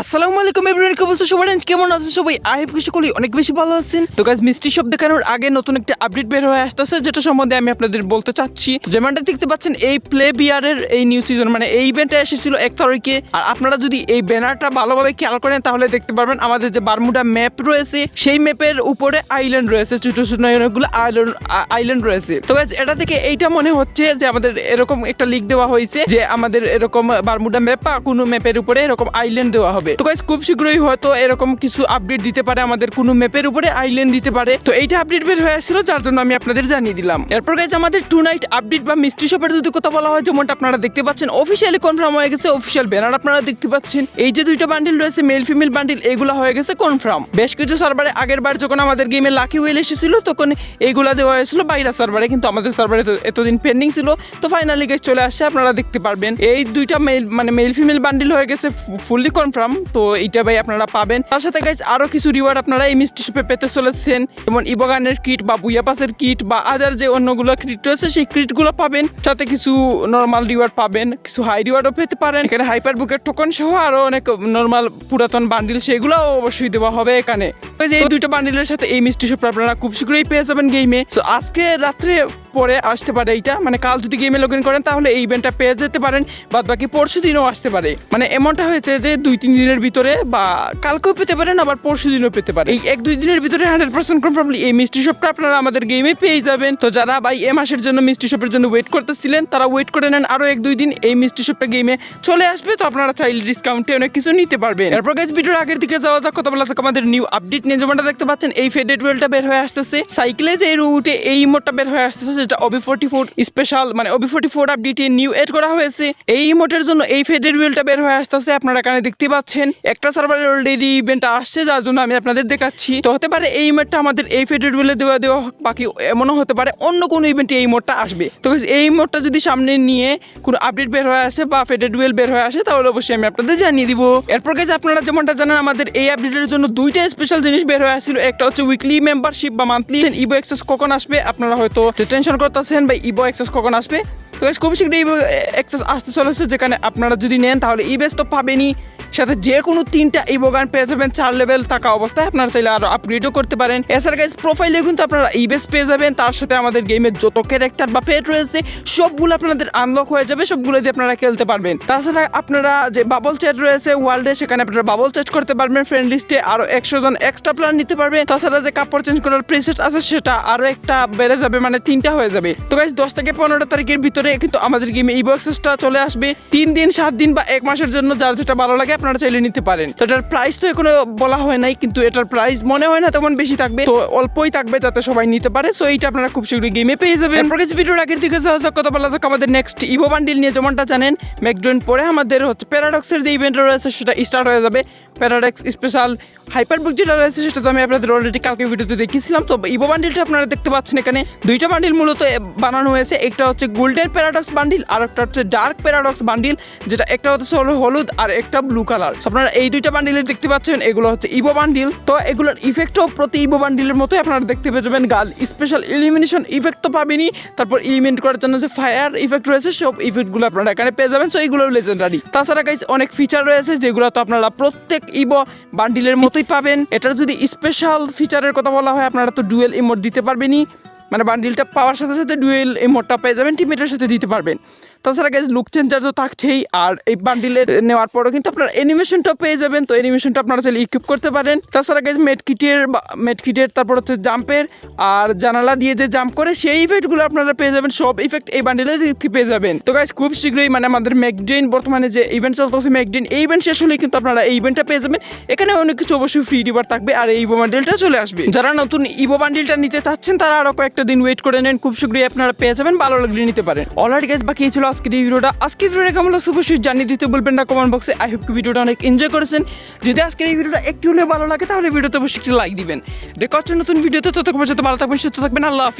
আসসালামু আলাইকুম এভরিওয়ান কেমন আছো সবাই কেমন আছো সবাই? আই হোপ অনেক বেশি ভালো আছেন। তো গাইজ মিষ্টি সব দেখানোর আগে নতুন একটা আপডেট বের হয়ে আসতেছে, যেটা সম্বন্ধে আমি আপনাদের বলতে চাচ্ছি। যেমনটা দেখতে পাচ্ছেন, এই প্লে বিয়ারের এই নিউ সিজন মানে এই ইভেন্টটা এসেছিল এক তারিখে। আর আপনারা যদি এই ব্যানারটা ভালোভাবে খেয়াল করেন, তাহলে দেখতে পারবেন আমাদের যে বারমুডা ম্যাপ রয়েছে, সেই ম্যাপের উপরে আইল্যান্ড রয়েছে, ছোট ছোট অনেকগুলো আইল্যান্ড আইল্যান্ড রয়েছে। তো গাইজ এটা থেকে এইটা মনে হচ্ছে যে আমাদের এরকম একটা লিক দেওয়া হয়েছে, যে আমাদের এরকম বারমুডা ম্যাপ বা কোনো ম্যাপের উপরে এরকম আইল্যান্ড দেওয়া হবে। তো গাইজ খুব শীঘ্রই হয়তো এরকম কিছু আপডেট দিতে পারে আমাদের, কোনো ম্যাপের উপরে আইল্যান্ড দিতে পারে। তো এইটা আপডেট বের হয়ে আসছিল, যার জন্য আমি আপনাদের জানিয়ে দিলাম। এরপর গাইজ আমাদের টু নাইট আপডেট বা মিস্ট্রি শপের যদি কথা বলা হয়, যেমনটা আপনারা দেখতে পাচ্ছেন অফিসিয়ালি কনফার্ম হয়ে গেছে অফিসিয়াল ব্যানার আপনারা দেখতে পাচ্ছেন। এই যে দুইটা বান্ডিল রয়েছে মেল ফিমেল বান্ডিল এগুলো হয়ে গেছে কনফার্ম বেশ কিছু সার্ভারে আগের বার যখন আমাদের গেমে লাকি ওয়েল এসেছিল, তখন এইগুলা দেওয়া হয়েছিল বাইরা সার্ভারে কিন্তু আমাদের সার্ভারে এতদিন পেন্ডিং ছিল। তো ফাইনালি গাইজ চলে আসছে, আপনারা দেখতে পারবেন। এই দুইটা মেল মানে মেল ফিমেল বান্ডিল হয়ে গেছে ফুললি কনফার্ম তো এইটা ভাই আপনারা পাবেন। তার সাথে গাইজ আরও কিছু রিওয়ার্ড আপনারা এই মিষ্টি শপে পেতে চলেছেন। যেমন ইবগানের কিট বা বুয়াপাসের কিট বা আদার যে অন্যগুলো কিট রয়েছে, সেই কিটগুলো পাবেন। সাথে কিছু নর্মাল রিওয়ার্ড পাবেন। কিছু হাই রিওয়ার্ডও পেতে পারেন। এখানে হাইপার বুকের টোকন সহ আরও অনেক নর্মাল পুরাতন বান্ডিল সেগুলোও অবশ্যই দেওয়া হবে এখানে। এই দুইটা বান্ডিলের সাথে এই মিষ্টি শপ আপনারা খুব শীঘ্রই পেয়ে যাবেন গেমে তো আজকে রাত্রে পরে আসতে পারে এইটা। মানে কাল যদি গেমে লগ ইন করেন, তাহলে এই ইভেন্টটা পেয়ে যেতে পারেন। বাদ বাকি পরশু দিনও আসতে পারে। মানে এমনটা হয়েছে যে দুই, তিন দিনের ভিতরে বা কালকেও পেতে পারেন, আবার পরশু দিনও পেতে পারেন। এই এক, দুই দিনের ভিতরে হান্ড্রেড পার্সেন্ট কনফার্মলি এই মিষ্টি শপটা আপনারা আমাদের গেমে পেয়ে যাবেন। তো যারা ভাই এ মাসের জন্য মিষ্টি শপের জন্য ওয়েট করতেছিলেন, তারা ওয়েট করে নেন আরও এক, দুই দিন এই মিষ্টি শপটা গেমে চলে আসবে। তো আপনারা চাইলে ডিসকাউন্টে অনেক কিছু নিতে পারবেন। এরপর গাইজ ভিডিওর আগের দিকে যাওয়া যাক। কথা বলা আমাদের নিউ আপডেট নিয়ে। যেমনটা দেখতে পাচ্ছেন, এই ফেডেড ওয়েলটা বের হয়ে আসতেছে। সাইকেলে যে রুটে এই মোটটা বের হয়ে আসতেছে, যেটা অবি ফোর্টি ফোর স্পেশাল মানে অবি ফোর্টি ফোর আপডেটে নিউ এড করা হয়েছে। এই মোটের জন্য এই ফেডেড ওয়েলটা বের হয়ে আসতেছে, আপনারা এখানে দেখতে পাচ্ছেন। একটা সার্ভারের অলরেডি ইভেন্ট আসছে, যার জন্য আমি আপনাদের দেখাচ্ছি। তো হতে পারে এই মোটটা আমাদের এই ফেডেড ওয়েলে দেওয়া দেওয়া বাকি এমনও হতে পারে অন্য কোনো ইভেন্টে এই মোটটা আসবে। তো এই মোটটা যদি সামনে নিয়ে কোনো আপডেট বের হয়ে আসে বা ফেডেড ওয়েল বের হয়ে আসে, তাহলে অবশ্যই আমি আপনাদের জানিয়ে দিব। এরপর গেছে আপনারা যেমনটা জানেন, আমাদের এই আপডেটের জন্য দুইটা স্পেশাল জিনিস বের হয়ে আসছিল, একটা হচ্ছে উইকলি মেম্বারশিপ বা মান্থলি ইবো এক্সেস কখন আসবে? আপনারা হয়তো টেনশন করতেছেন বা ইবো এক্সেস কখন আসবে? তো খুবই খুব শীঘ্রই ইবো এক্সেস আসতে চলেছে, যেখানে আপনারা যদি নেন, তাহলে ইবেস তো পাবেনই। সাথে যে কোনো তিনটা ইবো গান পেয়ে যাবেন, চার লেভেল থাকা অবস্থায়। আপনারা চাইলে আরও আপগ্রেডও করতে পারেন। এছাড়া গাইজ প্রোফাইলে কিন্তু আপনারা ইবেস পেয়ে যাবেন। তার সাথে আমাদের গেমের যত ক্যারেক্টার বা পেট রয়েছে, সবগুলো আপনাদের আনলক হয়ে যাবে। সবগুলো দিয়ে আপনারা খেলতে পারবেন। তাছাড়া আপনারা যে বাবল চ্যাট রয়েছে ওয়ার্ল্ডে সেখানে আপনারা বাবল চ্যাট করতে পারবেন। ফ্রেন্ড লিস্টে আরও একশো জন এক্সট্রা প্ল্যান নিতে পারবেন তাছাড়া যে কাপড় চেঞ্জ করার প্রিসেট আছে, সেটা আরও একটা বেড়ে যাবে মানে তিনটা হয়ে যাবে। তো গাইজ দশ থেকে পনেরো তারিখের ভিতরে কিন্তু আমাদের গেমে ইবো অ্যাক্সেসটা চলে আসবে। তিন দিন, সাত দিন বা এক মাসের জন্য যার যেটা ভালো লাগে আপনারা চাইলে নিতে পারেন। তো এটার প্রাইস তো এখনও বলা হয় নাই, কিন্তু এটার প্রাইস মনে হয় না তেমন বেশি থাকবে। তো অল্পই থাকবে যাতে সবাই নিতে পারে। সো এইটা আপনারা খুব শীঘ্রই গেমে পেয়ে যাবেন। ভিডিওর আগের দিকে যাওয়া কথা বলা যাক আমাদের নেক্সট ইভো বান্ডিল নিয়ে। যেমনটা জানেন ম্যাকডোন পরে আমাদের হচ্ছে প্যারাডক্সের যে ইভেন্ট রয়েছে, সেটা স্টার্ট হয়ে যাবে। প্যারাডক্স স্পেশাল হাইপার বুক যেটা রয়েছে সেটা তো আমি আপনাদের অলরেডি কালকে ভিডিওতে দেখিয়েছিলাম। তো ইভো বান্ডিলটা আপনারা দেখতে পাচ্ছেন এখানে। দুইটা বান্ডিল মূলত বানানো হয়েছে। একটা হচ্ছে গোল্ডেন প্যারাডক্স বান্ডিল আর একটা হচ্ছে ডার্ক প্যারাডক্স বান্ডিল যেটা একটা হচ্ছে হলো হলুদ আর একটা ব্লু কালার আপনারা এই দুইটা বান্ডিলে দেখতে পাচ্ছেন, এগুলো হচ্ছে ইভো বান্ডিল তো এগুলোর ইফেক্টও প্রতি ইভো বান্ডিলের মতোই আপনারা দেখতে পেয়ে যাবেন। গাল স্পেশাল ইলিমিনেশন ইফেক্ট তো পাবেনই। তারপর ইলিমিনেট করার জন্য যে ফায়ার ইফেক্ট রয়েছে, সব ইফেক্টগুলো আপনারা এখানে পেয়ে যাবেন। সো এগুলো লেজেন্ডারি তাছাড়া গাইজ অনেক ফিচার রয়েছে যেগুলো তো আপনারা প্রত্যেক ইভো বান্ডিলের মতোই পাবেন। এটার যদি স্পেশাল ফিচারের কথা বলা হয়, আপনারা তো ডুয়েল ইমোট দিতে পারবেনই। মানে বান্ডিলটা পাওয়ার সাথে সাথে ডুয়েল ইমোটটা পেয়ে যাবেন টিমেটের সাথে দিতে পারবেন। তাছাড়া গাইজ লুক চেঞ্জার তো থাকছেই, আর এই বান্ডিলের নেওয়ার পরও কিন্তু আপনার অ্যানিমেশনটা পেয়ে যাবেন, তো অ্যানিমেশনটা আপনারা চাইলে ইকুইপ করতে পারেন। তাছাড়া গাইজ মেডকিটের মেডকিটের তারপর হচ্ছে জাম্পের আর জানালা দিয়ে যে জাম্প করে সেই ইফেক্টগুলো আপনারা পেয়ে যাবেন, সব ইফেক্ট এই বান্ডিলের দিক পেয়ে যাবেন। তো গাইজ খুব শীঘ্রই মানে আমাদের ম্যাকডেন বর্তমানে যে ইভেন্ট চলতেছে ম্যাকডেন এই ইভেন্ট শেষ হলেই কিন্তু আপনারা এই ইভেন্টটা পেয়ে যাবেন। এখানে অনেক কিছু অবশ্যই ফ্রি রিবার থাকবে, আর এই ইভো বান্ডিলটা চলে আসবে। যারা নতুন ইভো বান্ডিলটা নিতে চাচ্ছেন, তারা আরও কয়েকটা দিন ওয়েট করে নেন, খুব শীঘ্রই আপনারা পেয়ে যাবেন, ভালো লাগলে নিতে পারেন। অলরেডি গাইজ বাকি ছিল আজকের এই ভিডিওটা। আজকের ভিডিওটা কেমন লাগছে জানিয়ে দিতে বলবেন না কমেন্ট বক্সে আই হোপ ভিডিওটা অনেক এনজয় করেছেন। যদি আজকের এই ভিডিওটা একটু হলেও ভালো লাগে, তাহলে ভিডিওতে অবশ্যই একটু লাইক দিবেন। দেখা নতুন ভিডিওতে ততক্ষণ পর্যন্ত ভালো থাকবেন, সুস্থ থাকবেন, আল্লাহ হাফিজ।